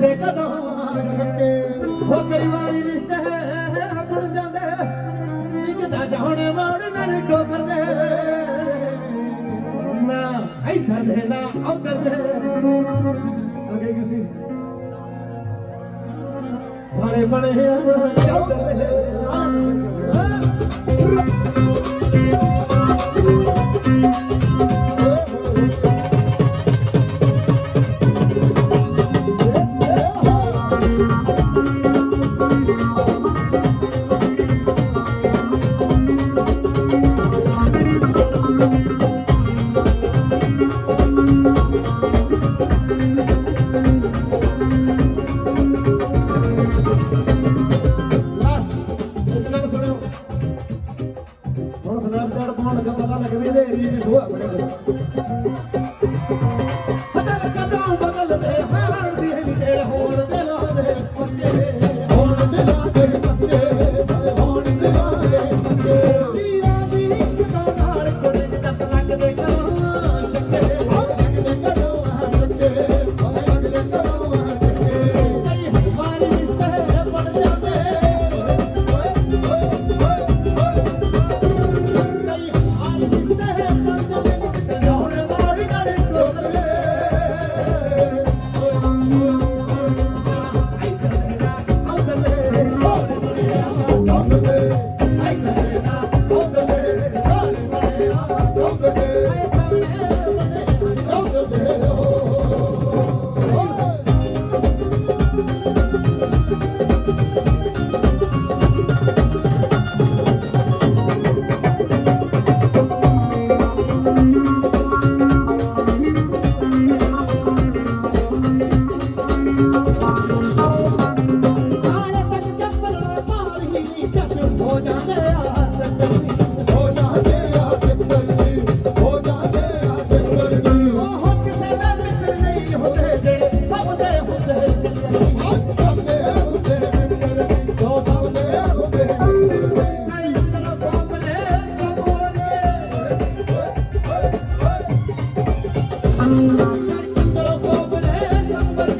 ਦੇ ਕਦੋਂ ਛੱਕੇ ਹੋ ਕਈ ਵਾਰੀ ਰਿਸ਼ਤੇ ਆਪਣ ਜਾਂਦੇ। ਇੱਕਦਾ ਜਾਣੇ ਮੋੜ ਨਰ ਟੋਕਰ ਦੇ ਨਾ ਇੱਧਰ ਦੇ, ਨਾ ਉੱਧਰ ਦੇ। ਅੱਗੇ ਕਿਸੇ ਸਾਰੇ ਬਣੇ ਆ। ਇਤਨਾ ਕੁ ਸੁਣਿਓ। ਹੁਣ ਸਨੈਪਚੈਟ ਪਾਉਣ ਲੱਗਾ ਪਤਾ ਲੱਗ ਇਹਦੇ ਏਰੀਏ 'ਚ ਸ਼ੋਅ ਬੜੇ ਸਾਰੇ ਅੰਦਰ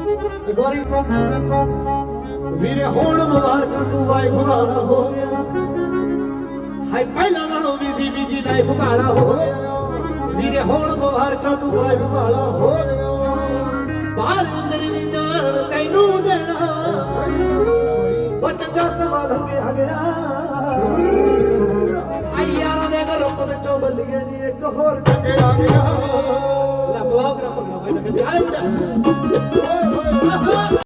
ਇੱਕ ਵਾਰੀ ਵੀਰੇ, ਹੋਣ ਮੁਬਾਰਕਾਂ ਤੂੰ ਵਾਈਫ ਵਾਲਾ ਹੋ ਗਿਆ। ਹਾਈ ਪਹਿਲਾਂ ਨਾਲੋਂ ਵੀ ਜੀ ਵੀ ਜੀ ਲਾਈਫ ਵਾਲਾ ਹੋ ਗਿਆ। ਵੀਰੇ, ਹੋਣ ਮੁਬਾਰਕਾਂ ਤੂੰ ਵਾਈਫ ਵਾਲਾ ਹੋ ਗਿਆ। ਬਾਹਰ ਅੰਦਰ ਨਹੀਂ ਜਾਣ ਤੈਨੂੰ ਦੇਣਾ। ਉਹ ਚੰਗਾ ਸਮਾਂ ਲੰਘਿਆ ਗਿਆ ਆਈ ਯਾਰਾਂ ਦੇ ਘਰੋਂ ਵਿੱਚੋਂ ਬੱਲੀਏ ਨਹੀਂ ਇੱਕ ਹੋਰ ਆ ਗਿਆ। ਲੈ ਬਲਾਕ ਨਾ ਬਈ ਲੱਗ ਜਾ